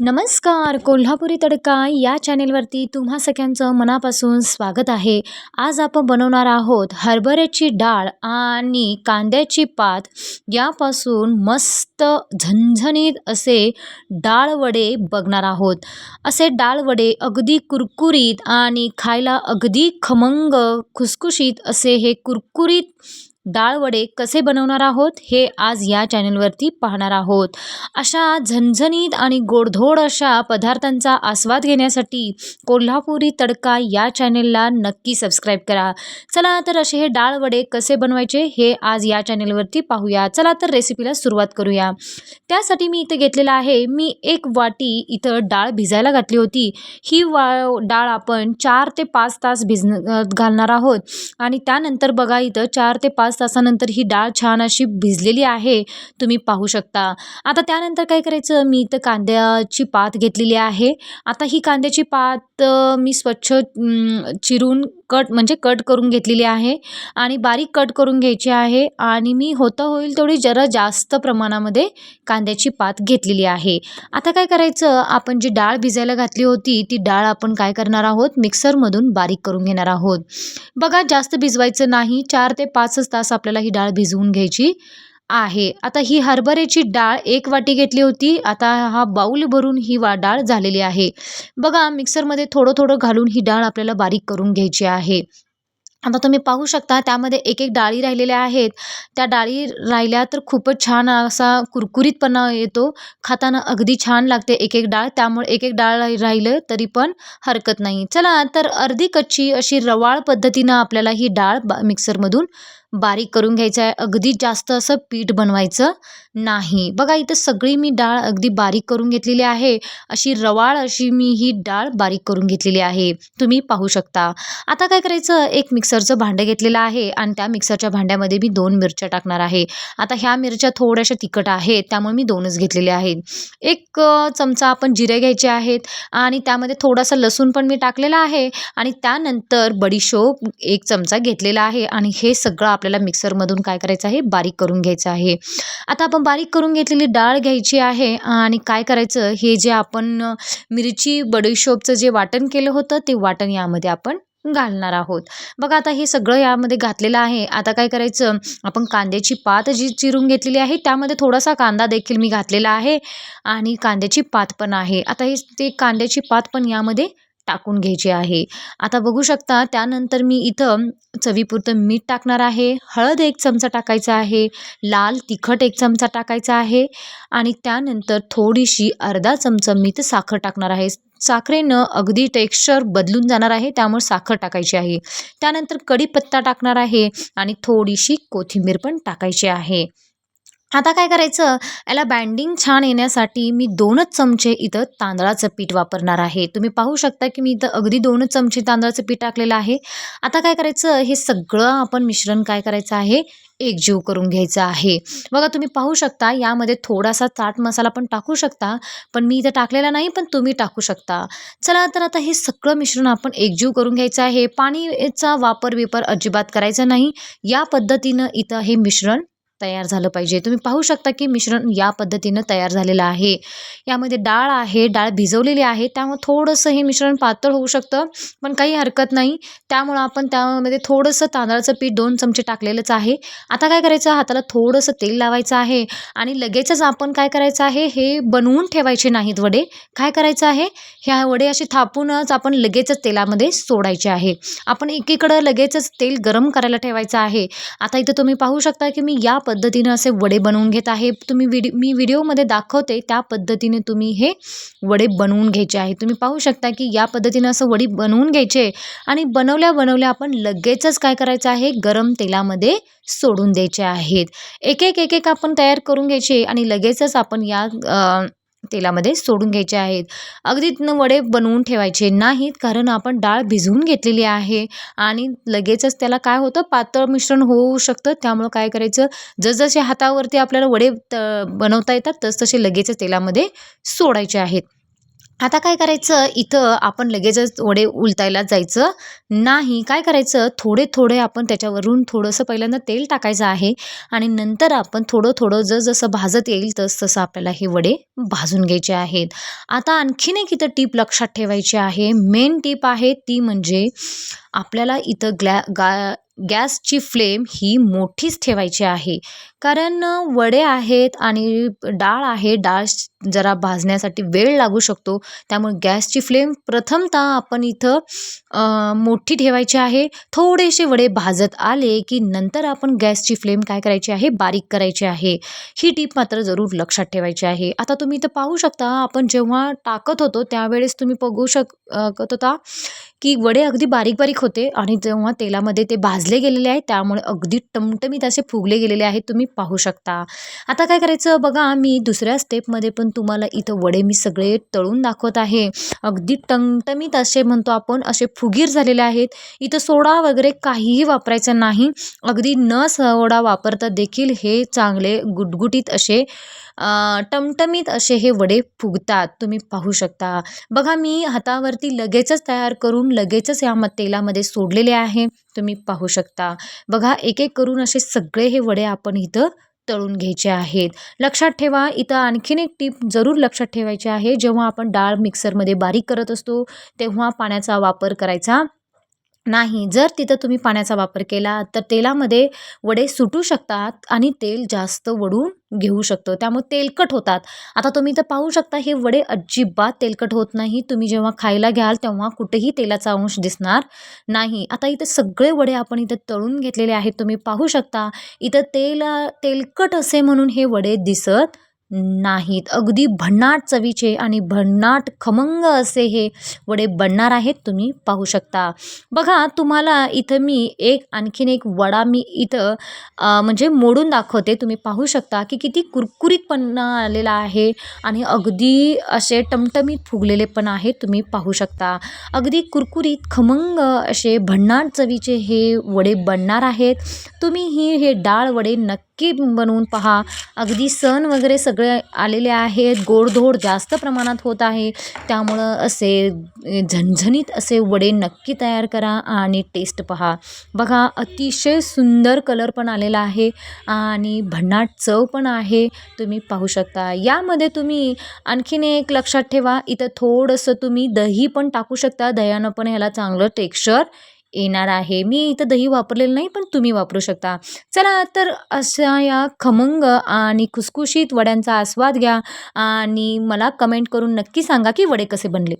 नमस्कार कोल्हापुरी तडका या चॅनेलवरती तुम्हा सगळ्यांचं मनापासून स्वागत आहे. आज आपण बनवणार आहोत हरभऱ्याची डाळ आणि कांद्याची पात. यापासून मस्त झणझणीत असे डाळ वडे बघणार आहोत. असे डाळवडे अगदी कुरकुरीत आणि खायला अगदी खमंग खुसखुशीत असे हे कुरकुरीत डाळ वडे कसे बनवणार आहोत हे आज या चॅनलवरती पाहणार आहोत. अशा झणझणीत आणि गोडधोड अशा पदार्थांचा आस्वाद घेण्यासाठी कोल्हापुरी तडका या चॅनेलला नक्की सबस्क्राईब करा. चला तर असे हे डाळ वडे कसे बनवायचे हे आज या चॅनेलवरती पाहूया. चला तर रेसिपीला सुरुवात करूया. त्यासाठी मी इथं घेतलेलं आहे मी एक वाटी इथं डाळ भिजायला घातली होती. ही वा डाळ आपण चार ते पाच तास भिज घालणार आहोत. आणि त्यानंतर बघा इथं चार ते पाच पाच तासानंतर ही डाळ छान अशी भिजलेली आहे तुम्ही पाहू शकता. आता त्यानंतर काय करायचं? मी इथं कांद्याची पात घेतलेली आहे. आता ही कांद्याची पात मी स्वच्छ चिरून कट म्हणजे कट करून घेतलेली आहे आणि बारीक कट करून घ्यायची आहे आणि मी होतं होईल तेवढी जरा जास्त प्रमाणामध्ये कांद्याची पात घेतलेली आहे. आता काय करायचं? आपण जी डाळ भिजायला घातली होती ती डाळ आपण काय करणार आहोत? मिक्सरमधून बारीक करून घेणार आहोत. बघा जास्त भिजवायचं नाही. चार ते पाचच तास आपल्याला ही डाळ भिजवून घ्यायची. आहे. आता ही हरभऱ्याची डाळ एक वाटी घेतली होती. आता हा बाऊल भरून ही वा डाळ झालेली आहे. बघा मिक्सरमध्ये थोडं थोडं घालून ही डाळ आपल्याला बारीक करून घ्यायची आहे. आता तुम्ही पाहू शकता त्यामध्ये एक एक डाळी राहिलेल्या आहेत. त्या डाळी राहिल्या तर खूपच छान असा कुरकुरीतपणा येतो. खाताना अगदी छान लागते एक एक डाळ. त्यामुळे एक एक डाळ राहिलं तरी पण हरकत नाही. चला तर अर्धी कच्ची अशी रवाळ पद्धतीनं आपल्याला ही डाळ बा मिक्सरमधून बारीक करून घ्यायचं आहे. अगदी जास्त असं पीठ बनवायचं. नाही. बघा इथं सगळी मी डाळ अगदी बारीक करून घेतलेली आहे. अशी रवाळ अशी मी ही डाळ बारीक करून घेतलेली आहे. तुम्ही पाहू शकता. आता काय करायचं? एक मिक्सरचं भांडं घेतलेलं आहे आणि त्या मिक्सरच्या भांड्यामध्ये मी दोन मिरच्या टाकणार आहे. आता ह्या मिरच्या थोड्याशा तिखट आहेत त्यामुळे मी दोनच घेतलेल्या आहेत. एक चमचा आपण जिरे घ्यायचे आहेत आणि त्यामध्ये थोडासा लसूण पण मी टाकलेला आहे आणि त्यानंतर बडीशोप एक चमचा घेतलेला आहे आणि हे सगळं आपल्याला मिक्सरमधून काय करायचं आहे? बारीक करून घ्यायचं आहे. आता आपण बारीक करून घेतलेली डाळ घ्यायची आहे आणि काय करायचं हे जे आपण मिरची बडीशोपचं जे वाटण केलं होतं ते वाटण यामध्ये आपण घालणार आहोत. बघा आता हे सगळं यामध्ये घातलेलं आहे. आता काय करायचं आपण कांद्याची पात जी चिरून घेतलेली आहे त्यामध्ये थोडासा कांदा देखील मी घातलेला आहे आणि कांद्याची पात पण आहे. आता हे ते कांद्याची पात पण यामध्ये टाकून घ्यायची आहे. आता बघू शकता त्यानंतर मी इथं चवीपुरतं मीठ टाकणार आहे. हळद एक चमचा टाकायचा आहे. लाल तिखट एक चमचा टाकायचा आहे. आणि त्यानंतर थोडीशी अर्धा चमचा मी तर साखर टाकणार आहे. साखरेनं अगदी टेक्स्चर बदलून जाणार आहे त्यामुळे साखर टाकायची आहे. त्यानंतर कढीपत्ता टाकणार आहे आणि थोडीशी कोथिंबीर पण टाकायची आहे. आता काय करायचं? याला बँडिंग छान येण्यासाठी मी दोनच चमचे इथं तांदळाचं पीठ वापरणार आहे. तुम्ही पाहू शकता की मी इथं अगदी दोनच चमचे तांदळाचं पीठ टाकलेलं आहे. आता काय करायचं? हे सगळं आपण मिश्रण काय करायचं आहे? एकजीव करून घ्यायचं आहे. बघा तुम्ही पाहू शकता यामध्ये थोडासा चाट मसाला पण टाकू शकता पण मी इथं टाकलेला नाही पण तुम्ही टाकू शकता. चला तर आता हे सगळं मिश्रण आपण एकजीव करून घ्यायचं आहे. पाणीचा वापर विपर अजिबात करायचा नाही. या पद्धतीनं इथं हे मिश्रण तयार झालं पाहिजे. तुम्ही पाहू शकता की मिश्रण या पद्धतीनं तयार झालेलं आहे. यामध्ये डाळ आहे डाळ भिजवलेली आहे. त्यामुळं थोडंसं हे मिश्रण पातळ होऊ शकतं पण काही हरकत नाही. त्यामुळं आपण त्यामध्ये थोडंसं तांदळाचं पीठ दोन चमचे टाकलेलंच आहे. आता काय करायचं? हाताला थोडंसं तेल लावायचं आहे आणि लगेचच आपण काय करायचं आहे? हे बनवून ठेवायचे नाहीत वडे. काय करायचं आहे? ह्या वडे असे थापूनच आपण लगेचच तेलामध्ये सोडायचे आहे. आपण एकीकडं लगेचच तेल गरम करायला ठेवायचं आहे. आता इथं तुम्ही पाहू शकता की मी या पद्धतीनं असे वडे बनवून घेत आहे. तुम्ही व्हिडिओ मी व्हिडिओमध्ये दाखवते त्या पद्धतीने तुम्ही हे वडे बनवून घ्यायचे आहे. तुम्ही पाहू शकता की या पद्धतीनं असं वडी बनवून घ्यायचे आणि बनवल्या बनवल्या आपण लगेचच काय करायचं आहे? गरम तेलामध्ये सोडून द्यायचे आहेत. एक एक एक एक आपण तयार करून घ्यायचे आणि लगेचच आपण या तेलामध्ये सोडून घ्यायचे आहेत. अगदी वडे बनवून ठेवायचे नाहीत कारण आपण डाळ भिजवून घेतलेली आहे आणि लगेचच त्याला काय होतं पातळ मिश्रण होऊ शकतं. त्यामुळं काय करायचं जसजसे हातावरती आपल्याला वडे त बनवता येतात तसतसे लगेचच तेलामध्ये सोडायचे आहेत. आता काय करायचं? इथं आपण लगेचच वडे उलटायला जायचं. नाही काय करायचं? थोडे थोडे आपण त्याच्यावरून थोडंसं पहिल्यांदा तेल टाकायचं आहे आणि नंतर आपण थोडं थोडं जसं भाजत येईल तस तसं आपल्याला हे वडे भाजून घ्यायचे आहेत. आता आणखीन एक इथं टीप लक्षात ठेवायची आहे. मेन टीप आहे ती म्हणजे आपल्याला इथं ग्लॅ गा गॅसची फ्लेम ही मोठीच ठेवायची आहे. कारण वडे आहेत आणि डाळ आहे डाळ जरा भाजण्यासाठी वेळ लागू शकतो. त्यामुळे गॅसची फ्लेम प्रथमतः आपण इथं मोठी ठेवायची आहे. थोडेसे वडे भाजत आले की नंतर आपण गॅसची फ्लेम काय करायची आहे? बारीक करायची आहे. ही टीप मात्र जरूर लक्षात ठेवायची आहे. आता तुम्ही इथं पाहू शकता आपण जेव्हा टाकत होतो त्यावेळेस तुम्ही बघू शकत होता की वडे अगदी बारीक बारीक होते आणि जेव्हा तेलामध्ये ते भाजले गेलेले आहेत त्यामुळे अगदी टमटमीत असे फुगले गेलेले आहेत तुम्ही पाहू शकता. आता काय करायचं बघा मी दुसऱ्या स्टेपमध्ये पण तुम्हाला इथं वडे मी सगळे तळून दाखवत आहे. अगदी टमटमीत असे म्हणतो आपण असे फुगीर झालेले आहेत. इथं सोडा वगैरे काहीही वापरायचं नाही. अगदी न सोडा वापरता देखील हे चांगले गुटगुटीत असे टमटमीत असे हे वडे फुगतात. तुम्ही पाहू शकता. बघा मी हातावरती लगेचच तयार करून लगेचच या म तेलामध्ये सोडलेले आहे. तुम्ही पाहू शकता. बघा एक एक करून असे सगळे हे वडे आपण इथं तळून घ्यायचे आहेत. लक्षात ठेवा इथं आणखीन एक टीप जरूर लक्षात ठेवायची आहे. जेव्हा आपण डाळ मिक्सरमध्ये बारीक करत असतो तेव्हा पाण्याचा वापर करायचा नाही. जर तिथं तुम्ही पाण्याचा वापर केला तर तेलामध्ये वडे सुटू शकतात आणि तेल जास्त वडून घेऊ शकतो. त्यामुळे तेलकट होतात. आता तुम्ही तर पाहू शकता हे वडे अजिबात तेलकट होत नाही. तुम्ही जेव्हा खायला घ्याल तेव्हा कुठेही तेलाचा अंश दिसणार नाही. आता इथं सगळे वडे आपण इथं तळून घेतलेले आहेत. तुम्ही पाहू शकता इथं तेल तेलकट असे म्हणून हे वडे दिसत नाहीत. अगदी भन्नाट चवीचे आणि भन्नाट खमंग असे हे वडे बनणार आहेत तुम्ही पाहू शकता. बघा तुम्हाला इथं मी एक आणखीन एक वडा मी इथं म्हणजे मोडून दाखवते. तुम्ही पाहू शकता की किती कुरकुरीतपणा आलेला आहे आणि अगदी असे टमटमीत फुगलेले पण आहे तुम्ही पाहू शकता. अगदी कुरकुरीत खमंग असे भन्नाट चवीचे हे वडे बनणार आहेत. तुम्ही ही हे डाळ वडे नक्की नक्की बनवून पहा. अगदी सण वगैरे सगळे आलेले आहेत. गोडधोड जास्त प्रमाणात होत आहे. त्यामुळं असे झणझणीत असे वडे नक्की तयार करा आणि टेस्ट पहा. बघा अतिशय सुंदर कलर पण आलेला आहे आणि भन्नाट चव पण आहे. तुम्ही पाहू शकता. यामध्ये तुम्ही आणखीन एक लक्षात ठेवा. इथं थोडंसं तुम्ही दही पण टाकू शकता. दह्यानं पण ह्याला चांगलं टेक्स्चर येणार आहे. मी इथं दही वापरलेलं नाही पण तुम्ही वापरू शकता. चला तर अशा या खमंग आणि खुसखुशीत वड्यांचा आस्वाद घ्या आणि मला कमेंट करून नक्की सांगा की वडे कसे बनले.